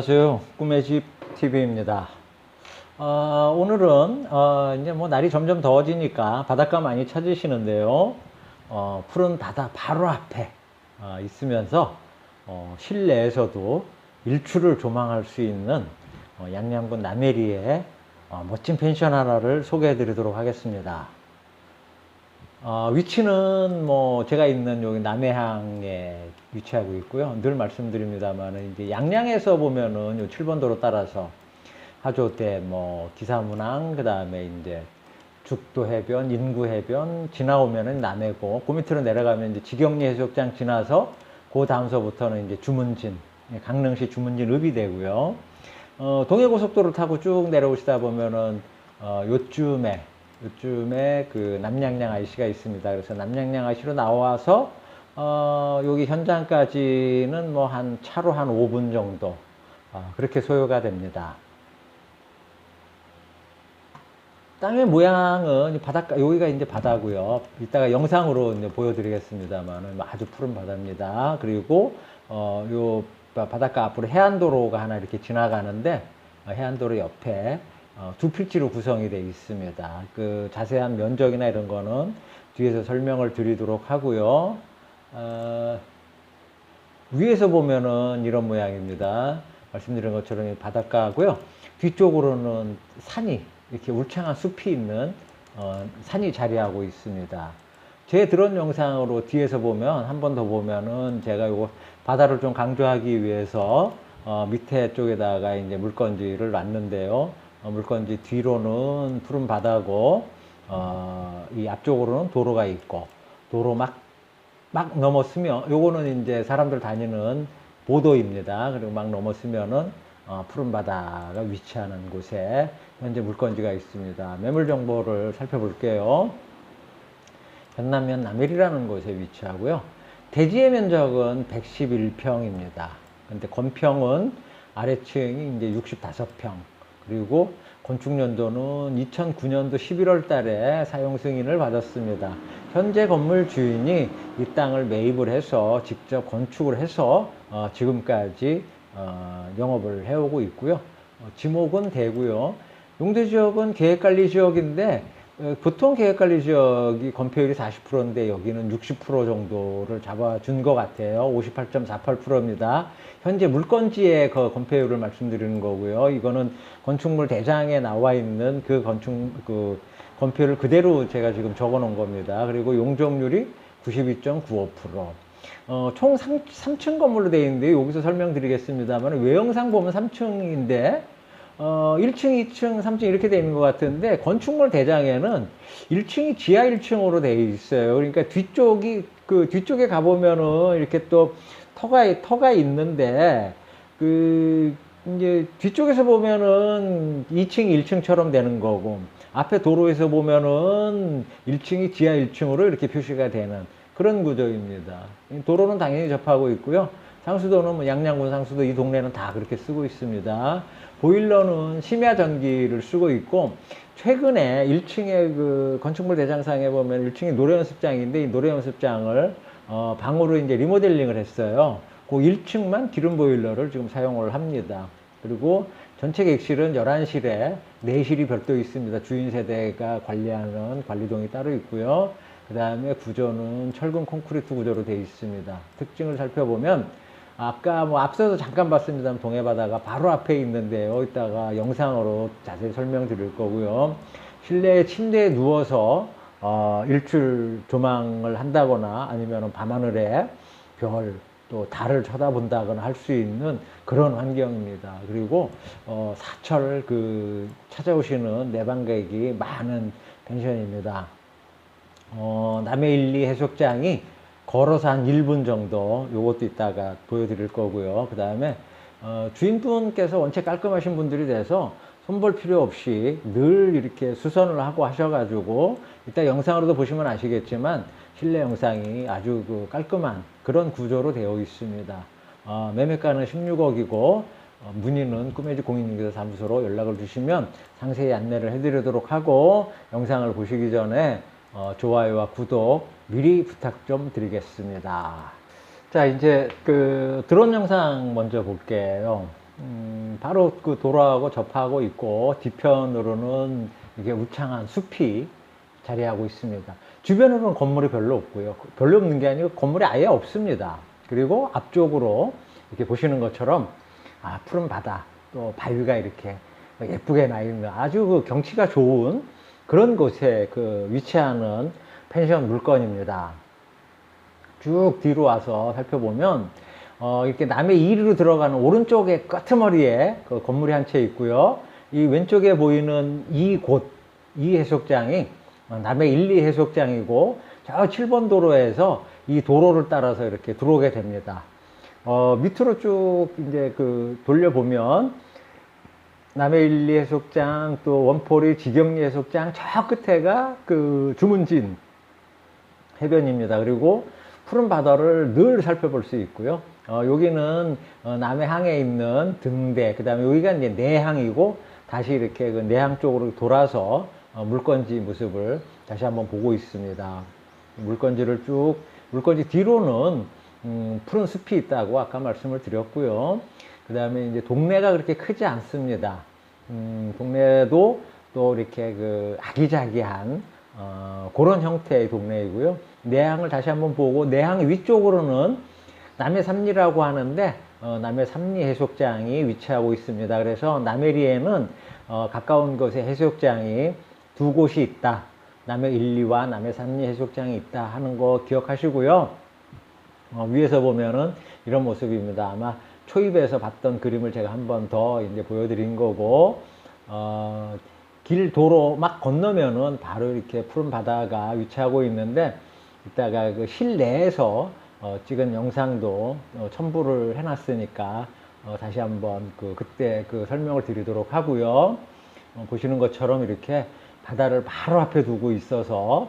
안녕하세요. 꿈의 집 TV입니다. 어, 오늘은 어, 이제 뭐 날이 점점 더워지니까 바닷가 많이 찾으시는데요. 어, 푸른 바다 바로 앞에 어, 있으면서 어, 실내에서도 일출을 조망할 수 있는 어, 양양군 남해리의 어, 멋진 펜션 하나를 소개해 드리도록 하겠습니다. 어, 위치는 뭐 제가 있는 여기 남해항에 위치하고 있고요. 늘 말씀드립니다만 이제 양양에서 보면은 요 7번 도로 따라서 하조대 뭐 기사문항 그다음에 이제 죽도 해변, 인구 해변 지나오면은 남해고 그 밑으로 내려가면 이제 지경리 해수욕장 지나서 그 다음서부터는 이제 주문진 예, 강릉시 주문진 읍이 되고요. 어, 동해고속도로 타고 쭉 내려오시다 보면은 어, 요쯤에 요쯤에 그 남양양 IC가 있습니다. 그래서 남양양 IC로 나와서 어, 여기 현장까지는 뭐 한 차로 한 5분 정도 어, 그렇게 소요가 됩니다. 땅의 모양은 이 바닷가 여기가 이제 바다고요. 이따가 영상으로 이제 보여드리겠습니다만 아주 푸른 바다입니다. 그리고 어, 요 바- 바닷가 앞으로 해안도로가 하나 이렇게 지나가는데 어, 해안도로 옆에 어, 두 필지로 구성이 되어 있습니다. 그 자세한 면적이나 이런 거는 뒤에서 설명을 드리도록 하고요. 어, 위에서 보면은 이런 모양입니다. 말씀드린 것처럼 이 바닷가고요. 뒤쪽으로는 산이 이렇게 울창한 숲이 있는 어, 산이 자리하고 있습니다. 제 드론 영상으로 뒤에서 보면 한 번 더 보면은 제가 이거 바다를 좀 강조하기 위해서 어, 밑에 쪽에다가 이제 물건지를 놨는데요. 어, 물건지 뒤로는 푸른 바다고 어, 이 앞쪽으로는 도로가 있고 도로 막 막 넘었으면 요거는 이제 사람들 다니는 보도입니다. 그리고 막 넘었으면은 어, 푸른 바다가 위치하는 곳에 현재 물건지가 있습니다. 매물 정보를 살펴볼게요. 전남면 남일이라는 곳에 위치하고요. 대지의 면적은 111평입니다. 근데 건평은 아래층이 이제 65평. 그리고 건축 연도는 2009년도 11월 달에 사용 승인을 받았습니다. 현재 건물 주인이 이 땅을 매입을 해서 직접 건축을 해서 어, 지금까지 어, 영업을 해오고 있고요. 어, 지목은 되고요. 용도 지역은 계획관리 지역인데 어, 보통 계획관리 지역이 건폐율이 40%인데 여기는 60% 정도를 잡아준 것 같아요. 58.48%입니다. 현재 물건지의 그 건폐율을 말씀드리는 거고요. 이거는 건축물 대장에 나와 있는 그 건축 그 건폐율을 그대로 제가 지금 적어 놓은 겁니다. 그리고 용적률이 92.95%. 어, 총 3, 3층 건물로 되어 있는데 여기서 설명드리겠습니다만 외형상 보면 3층인데 어, 1층, 2층, 3층 이렇게 되어 있는 것 같은데 건축물 대장에는 1층이 지하 1층으로 되어 있어요. 그러니까 뒤쪽이 그 뒤쪽에 가보면은 이렇게 또 터가 터가 있는데 그 이제 뒤쪽에서 보면은 2층, 1층처럼 되는 거고 앞에 도로에서 보면은 1층이 지하 1층으로 이렇게 표시가 되는 그런 구조입니다. 도로는 당연히 접하고 있고요. 상수도는 뭐 양양군 상수도 이 동네는 다 그렇게 쓰고 있습니다. 보일러는 심야 전기를 쓰고 있고 최근에 1층에 그 건축물 대장상에 보면 1층이 노래 연습장인데 이 노래 연습장을 어, 방으로 이제 리모델링을 했어요. 그 1층만 기름 보일러를 지금 사용을 합니다. 그리고 전체 객실은 11실에 4실이 별도 있습니다. 주인 세대가 관리하는 관리동이 따로 있고요. 그 다음에 구조는 철근 콘크리트 구조로 되어 있습니다. 특징을 살펴보면 아까 뭐 앞서서 잠깐 봤습니다만 동해바다가 바로 앞에 있는데요. 이따가 영상으로 자세히 설명드릴 거고요. 실내 침대에 누워서 어, 일출 조망을 한다거나 아니면 밤하늘에 별, 또 달을 쳐다본다거나 할 수 있는 그런 환경입니다. 그리고 어, 사철 그 찾아오시는 내방객이 많은 펜션입니다. 어, 남해일리 해수욕장이 걸어서 한 1분 정도 요것도 이따가 보여드릴 거고요. 그 다음에 어, 주인분께서 원체 깔끔하신 분들이 돼서 손볼 필요 없이 늘 이렇게 수선을 하고 하셔가지고 이따 영상으로도 보시면 아시겠지만 실내 영상이 아주 그 깔끔한 그런 구조로 되어 있습니다. 어, 매매가는 16억이고 어, 문의는 꿈의집 공인중개사 사무소로 연락을 주시면 상세히 안내를 해드리도록 하고 영상을 보시기 전에 어, 좋아요와 구독 미리 부탁 좀 드리겠습니다. 자, 이제 그 드론 영상 먼저 볼게요. 음, 바로 그 도로하고 접하고 있고 뒤편으로는 이게 우창한 숲이 자리하고 있습니다. 주변으로는 건물이 별로 없고요. 별로 없는 게 아니고 건물이 아예 없습니다. 그리고 앞쪽으로 이렇게 보시는 것처럼 아, 푸른 바다 또 바위가 이렇게 예쁘게 나 있는 아주 그 경치가 좋은 그런 곳에 그 위치하는 펜션 물건입니다. 쭉 뒤로 와서 살펴보면 어, 이렇게 남해 2리로 들어가는 오른쪽에 끄트머리에 그 건물이 한 채 있고요. 이 왼쪽에 보이는 이 곳, 이 해수욕장이 어, 남해 1, 2 해수욕장이고 저 7번 도로에서 이 도로를 따라서 이렇게 들어오게 됩니다. 어, 밑으로 쭉 이제 그 돌려보면 남해 1, 2 해수욕장 또 원포리 지경리 해수욕장 저 끝에가 그 주문진 해변입니다. 그리고 푸른 바다를 늘 살펴볼 수 있고요. 어, 여기는 어, 남해항에 있는 등대, 그 다음에 여기가 이제 내항이고 다시 이렇게 그 내항 쪽으로 돌아서 어, 물건지 모습을 다시 한번 보고 있습니다. 물건지를 쭉, 물건지 뒤로는 음, 푸른 숲이 있다고 아까 말씀을 드렸고요. 그 다음에 이제 동네가 그렇게 크지 않습니다. 음, 동네도 또 이렇게 그 아기자기한 어, 그런 형태의 동네이고요. 내항을 다시 한번 보고 내항 위쪽으로는 남해 삼리라고 하는데 어, 남해 삼리 해수욕장이 위치하고 있습니다. 그래서 남해리에는 어, 가까운 곳에 해수욕장이 두 곳이 있다. 남해 1, 2와 남해 삼리 해수욕장이 있다 하는 거 기억하시고요. 어, 위에서 보면은 이런 모습입니다. 아마 초입에서 봤던 그림을 제가 한 번 더 이제 보여드린 거고, 어, 길 도로 막 건너면은 바로 이렇게 푸른 바다가 위치하고 있는데, 이따가 그 실내에서 어, 찍은 영상도 어, 첨부를 해놨으니까 어, 다시 한번 그 그때 그 설명을 드리도록 하고요. 어, 보시는 것처럼 이렇게 바다를 바로 앞에 두고 있어서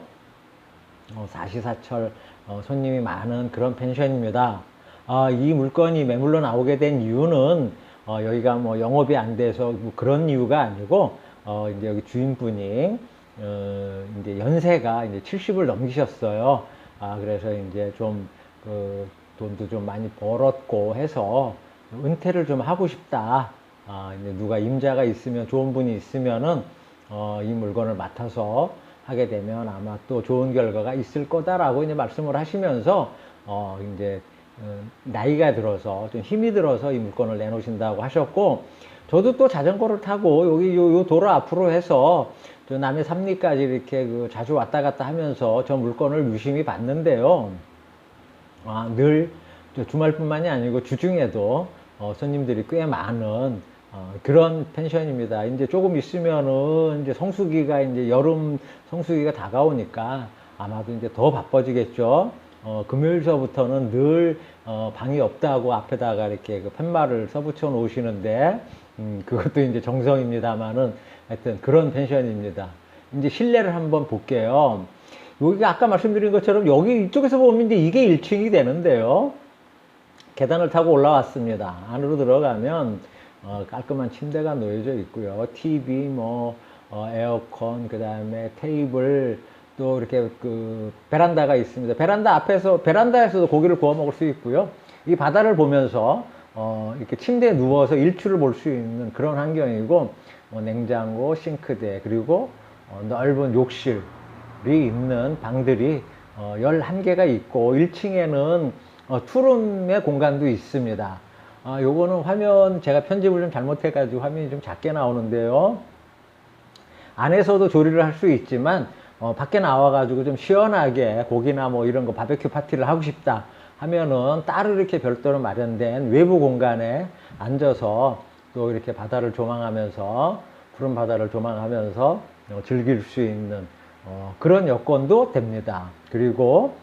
어, 사시사철 어, 손님이 많은 그런 펜션입니다. 아, 이 물건이 매물로 나오게 된 이유는 어, 여기가 뭐 영업이 안 돼서 뭐 그런 이유가 아니고 어, 이제 여기 주인분이 어, 이제 연세가 이제 70을 넘기셨어요. 아, 그래서 이제 좀 그 돈도 좀 많이 벌었고 해서 은퇴를 좀 하고 싶다. 아, 이제 누가 임자가 있으면 좋은 분이 있으면은 어, 이 물건을 맡아서 하게 되면 아마 또 좋은 결과가 있을 거다라고 이제 말씀을 하시면서 어, 이제 어, 나이가 들어서 좀 힘이 들어서 이 물건을 내놓으신다고 하셨고 저도 또 자전거를 타고 여기 요, 요 도로 앞으로 해서 저 남해 삼리까지 이렇게 그 자주 왔다 갔다 하면서 저 물건을 유심히 봤는데요. 아, 늘 주말뿐만이 아니고 주중에도 어, 손님들이 꽤 많은 어, 그런 펜션입니다. 이제 조금 있으면은 이제 성수기가 이제 여름 성수기가 다가오니까 아마도 이제 더 바빠지겠죠. 어, 금요일서부터는 늘 어, 방이 없다고 앞에다가 이렇게 그 팻말을 써붙여 놓으시는데 음, 그것도 이제 정성입니다만은 하여튼 그런 펜션입니다. 이제 실내를 한번 볼게요. 여기가 아까 말씀드린 것처럼 여기 이쪽에서 보면 이게 1층이 되는데요. 계단을 타고 올라왔습니다. 안으로 들어가면 어, 깔끔한 침대가 놓여져 있고요. TV, 뭐 어, 에어컨, 그 다음에 테이블, 또 이렇게 그 베란다가 있습니다. 베란다 앞에서 베란다에서도 고기를 구워 먹을 수 있고요. 이 바다를 보면서 어, 이렇게 침대에 누워서 일출을 볼 수 있는 그런 환경이고 어, 냉장고, 싱크대 그리고 어, 넓은 욕실 이 있는 방들이 어, 11개가 있고 1층에는 어, 투룸의 공간도 있습니다. 아, 요거는 화면 제가 편집을 좀 잘못해가지고 화면이 좀 작게 나오는데요. 안에서도 조리를 할 수 있지만 어, 밖에 나와가지고 좀 시원하게 고기나 뭐 이런 거 바베큐 파티를 하고 싶다 하면은 따로 이렇게 별도로 마련된 외부 공간에 앉아서 또 이렇게 바다를 조망하면서 푸른 바다를 조망하면서 어, 즐길 수 있는 어, 그런 여건도 됩니다. 그리고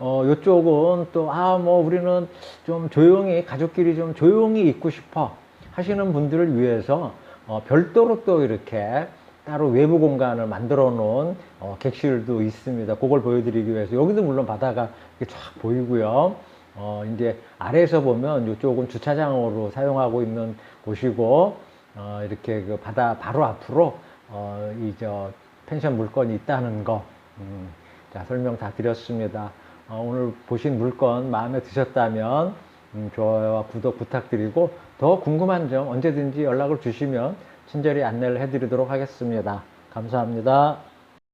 어, 이쪽은 또, 아, 뭐, 우리는 좀 조용히, 가족끼리 좀 조용히 있고 싶어 하시는 분들을 위해서 어, 별도로 또 이렇게 따로 외부 공간을 만들어 놓은 어, 객실도 있습니다. 그걸 보여드리기 위해서. 여기도 물론 바다가 이렇게 쫙 보이고요. 어, 이제 아래에서 보면 이쪽은 주차장으로 사용하고 있는 곳이고, 어, 이렇게 그 바다 바로 앞으로, 어, 이 저 펜션 물건이 있다는 거. 음, 자, 설명 다 드렸습니다. 어, 오늘 보신 물건 마음에 드셨다면 음, 좋아요와 구독 부탁드리고 더 궁금한 점 언제든지 연락을 주시면 친절히 안내를 해드리도록 하겠습니다. 감사합니다.